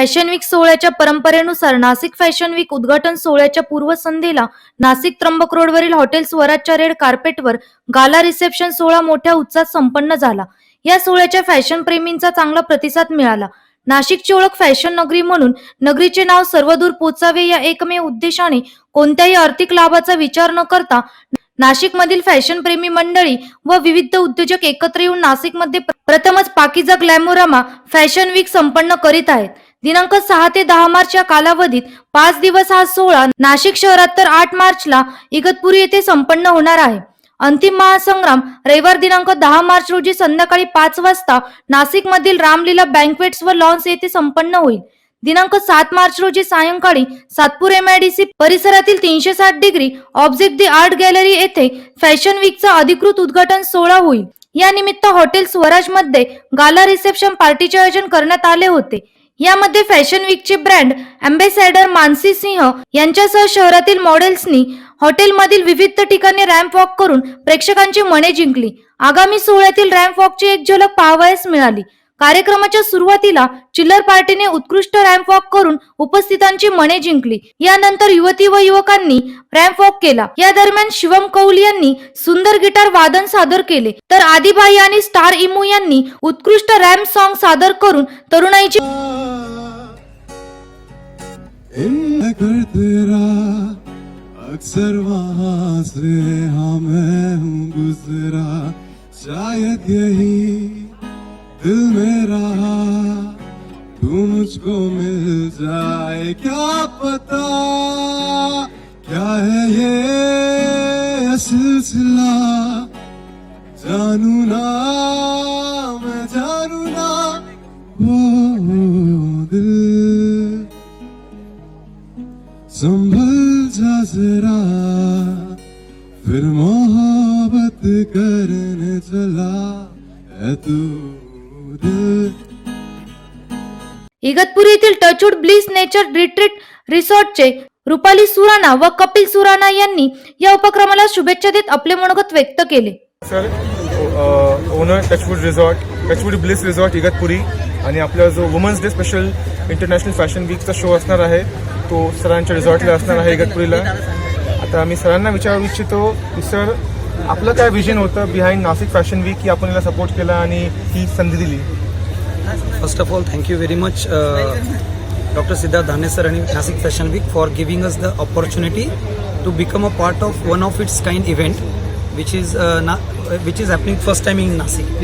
Fashion weak सोहळ्याच्या परंपरेनुसार Nashik fashion weak उद्घाटन सोहळ्याच्या पूर्वसंध्येला नाशिक त्र्यंबक रोडवरील हॉटेल स्वराजच्या रेड कार्पेटवर गाला रिसेप्शन सोहळा मोठ्या उत्साहात संपन्न झाला. या सोहळ्याच्या फॅशन प्रेमींचा चांगला प्रतिसाद मिळाला. नाशिकची ओळख फॅशन नगरी म्हणून नगरीचे नाव सर्वदूर पोचावे या एकमेव उद्देशाने कोणत्याही आर्थिक लाभाचा विचार न करता नाशिकमधील फॅशन प्रेमी मंडळी व विविध उद्योजक एकत्र येऊन नाशिकमध्ये प्रथमच पाकिजा ग्लॅमोरामा फॅशन वीक संपन्न करीत आहेत. दिनांक सहा ते दहा मार्च या कालावधीत पाच दिवस हा सोहळा नाशिक शहरात तर आठ मार्चला इगतपुरी येथे संपन्न होणार आहे. अंतिम महासंग्राम रविवार दिनांक दहा मार्च रोजी संध्याकाळी पाच वाजता नाशिकमधील रामलीला बँकवेट्स व लॉन्स येथे संपन्न होईल. दिनांक सात मार्च रोजी सायंकाळी सातपूर एमआयडीसी परिसरातील तीनशे साठ degree object the art gallery येथे फॅशन वीकचा अधिकृत उद्घाटन सोहळा होईल. या निमित्त हॉटेल स्वराजमध्ये गाला रिसेप्शन पार्टीचे आयोजन करण्यात आले होते. यामध्ये फॅशन वीकचे ब्रँड अँबेसॅडर मानसी सिंह यांच्यासह शहरातील मॉडेल्सनी हॉटेलमधील विविध ठिकाणी रॅम्प वॉक करून प्रेक्षकांची मने जिंकली. आगामी सोहळ्यातील रॅम्प वॉकची एक झलक पाहावयास मिळाली. कार्यक्रमाच्या सुरुवातीला चिल्लर पार्टीने उत्कृष्ट रॅम्प वॉक करून उपस्थितांची मने जिंकली. यानंतर युवती व युवकांनी रॅम्प वॉक केला. या दरम्यान शिवम कौल यांनी सुंदर गिटार वादन सादर केले. तर आदिबाई आणि स्टार इमू यांनी उत्कृष्ट रॅम्प सॉन्ग सादर करून तरुणाईची अक्सर वहां से हाँ मैं हूँ गुजरा शायद यही दिल में रहा तू मुझको मिल जाए क्या पता? क्या है ये सिलसिला? जानू ना मैं जानू ना। वो दिल। संभल जा जरा फिर मोहब्बत करने चला है तू। इगतपुरी येथील टचवूड ब्लिस नेचर रिट्रीट रिसॉर्टचे रुपाली सुराणा व कपिल सुराणा यांनी या उपक्रमाला शुभेच्छा देत आपले मनोगत व्यक्त केले. Sir owner Touchwood resort Touchwood Bliss resort Igatpuri आणि आपला जो women's day special international fashion वीकचा show असणार आहे तो सरांच्या रिसॉर्टला असणार आहे इगतपुरीला. आता आम्ही सरांना विचारू इच्छितो की सर आपलं काय विजन होतं बिहाइंड नाशिक फॅशन वीक की आपण याला सपोर्ट केला आणि ही संधी दिली? First of all thank you very much doctor Siddharth Dhane sir आणि Nashik fashion week for giving us the opportunity to become a part of one of its kind event which is ना which is happening first time in Nashik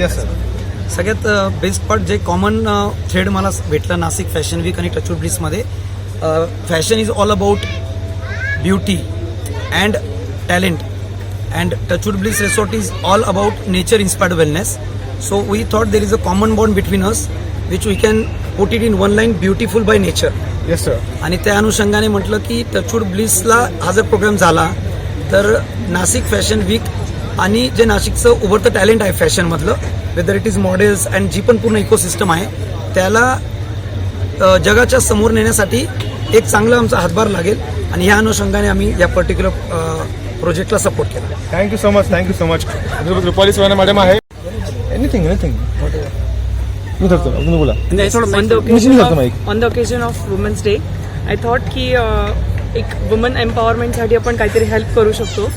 सगळ्यात best part जे common thread मला भेटला Nashik fashion week आणि Touchwood ब्रिजमध्ये fashion is all about beauty and talent and Touchwood Bliss resort is all about nature inspired wellness so we thought there is a common bond between us which we can put it in one line beautiful by nature yes sir आणि त्या अनुषंगाने म्हटलं की Touchwood ब्लिसला हा जर programme झाला. तर Nashik fashion week आणि जे नाशिकचं उभरतं टॅलेंट आहे फॅशनमधलं whether it is models and जी पण पूर्ण इकोसिस्टम आहे त्याला अ, जगाच्या समोर नेण्यासाठी एक चांगला आमचा हातभार लागेल. आणि ह्या अनुषंगाने आम्ही या पर्टिक्युलर प्रोजेक्टला सपोर्ट केला. Thank you so much thank you so much Rupali Surana madam आहे. एनिथिंग एनिथिंग मी धरतो तुम्ही बोला. on the occasion of Women's Day, I thought की अह, एक वुमन एम्पॉवरमेंटसाठी आपण काहीतरी हेल्प करू शकतो.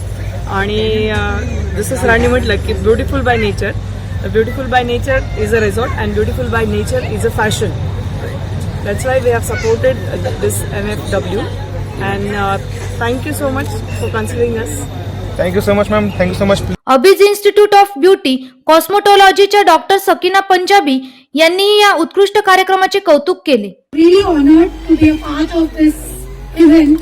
आणि अह, जसं सरांनी म्हटलं की beautiful by nature beautiful by nature is a resort and beautiful by nature is a fashion that's why we have supported this M F W and thank you so much for considering us thank you so much ma'am thank you so much Abhij institute of beauty कॉस्मोटॉलॉजीच्या doctor Sakina Punjabi यांनीही या उत्कृष्ट कार्यक्रमाचे कौतुक केले really honored to be a part of this event.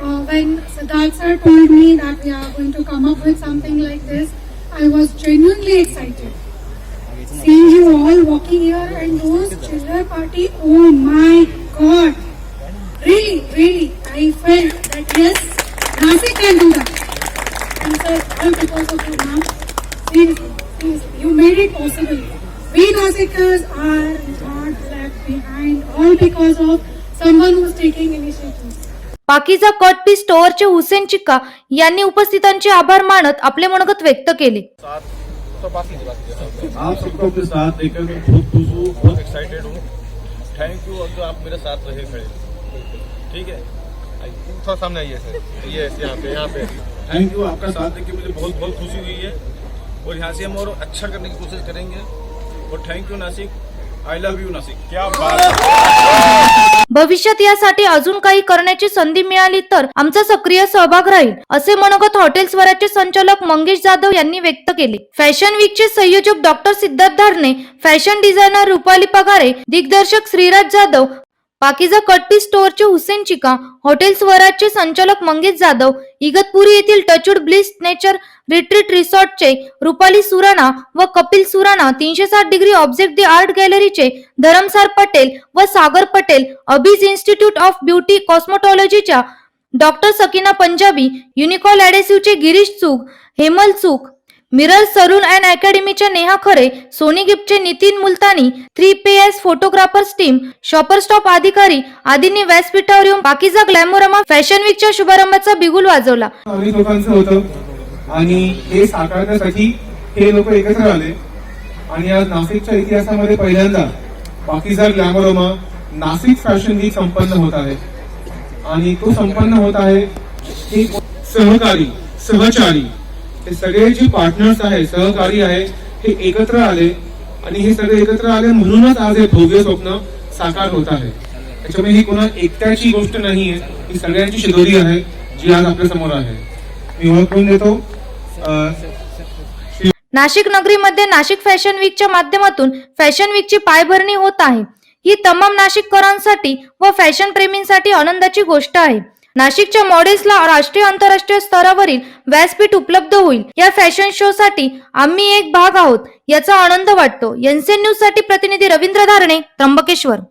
Uh, when Siddharth sir told me that we are going to come up with something like this, I was genuinely excited. Seeing you all walking here and those chiller party, oh my god! Really, really, I felt that yes, Nasik can do that. And sir, all because of you, ma'am. Seriously, seriously, you made it possible. We Nasikers are not left behind, all because of someone who's taking initiative. Pakeeza cut piece स्टोअरचे Hussain Chikka यांनी उपस्थितांचे आभार मानत आपले मनोगत व्यक्त केले आप सबको के साथ लेकर मैं बहुत खुश हूँ बहुत एक्साइटेड हूँ थैंक यू और जो आप मेरे साथ रहे खड़े ठीक है? थोड़ा सामने आइए सर। ये यहाँ पे यहाँ पे। थैंक यू आपका साथ देख के मुझे बहुत बहुत खुशी हुई है। और यहाँ से हम और अच्छा करने की कोशिश करेंगे। और thank you Nashik. I love you Nashik. क्या बात भविष्यात यासाठी अजून काही करण्याची संधी मिळाली तर आमचा सक्रिय सहभाग राहील असे मनोगत हॉटेल स्वराचे संचालक मंगेश जाधव यांनी व्यक्त केले. फॅशन वीकचे संयोजक doctor Siddharth Dharne fashion designer Rupali Pagare दिग्दर्शक श्रीराज जाधव पाकिजा कट्टी स्टोअरचे हुसेन चिका हॉटेल स्वराजचे संचालक मंगेश जाधव इगतपुरी येथील टचूड ब्लिस नेचर रिट्रीट रिसॉर्टचे रुपाली सुराणा व कपिल सुराणा तीनशे साठ डिग्री ऑब्जेक्ट दी आर्ट गॅलरीचे धरमसार पटेल व Sagar Patel Abhij institute of beauty कॉस्मोटॉलॉजीच्या doctor Sakina Punjabi Unicol ॲडेसिव्हचे Girish Chuk Hemal Chuk mirror salon and अकॅडमीच्या Neha Khare Sony गिफ्टचे Nitin Multani three P S photographers team shopper stop अधिकारी आदींनी व्यासपीठावर येऊन बाकीचा ग्लॅमोरमा फॅशन वीकच्या शुभारंभाचा बिगुल वाजवला. अनेक लोकांचं होतं आणि हे साकारण्यासाठी हे लोक एकत्र आले. आणि आज नाशिकच्या इतिहासामध्ये पहिल्यांदा बाकीचा ग्लॅमोरमा नाशिक फॅशन वीक संपन्न होत आहे. आणि तो संपन्न होत आहे हे सहकारी सहचारी हे सगळे जे पार्टनर्स आहे सहकारी आहे हे एकत्र आले. आणि हे सगळे एकत्र आले म्हणूनच आज हे भव्य स्वप्न साकार होत आहे. त्याच्यामुळे ही कोणा एकट्याची गोष्ट नाहीये. ही सगळ्यांची शिदोरी आहे जी आज आपल्यासमोर आहे. मी ओळख करून देतो नाशिक नगरीमध्ये नाशिक फॅशन वीकच्या माध्यमातून फॅशन वीकची पायभरणी होत आहे. ही तमाम नाशिककरांसाठी व फॅशन प्रेमींसाठी आनंदाची गोष्ट आहे. नाशिकच्या मॉडेल्सला राष्ट्रीय आंतरराष्ट्रीय स्तरावरील व्यासपीठ उपलब्ध होईल. या फॅशन शो साठी आम्ही एक भाग आहोत याचा आनंद वाटतो. एनसीएन न्यूजसाठी प्रतिनिधी रवींद्र धारणे त्र्यंबकेश्वर.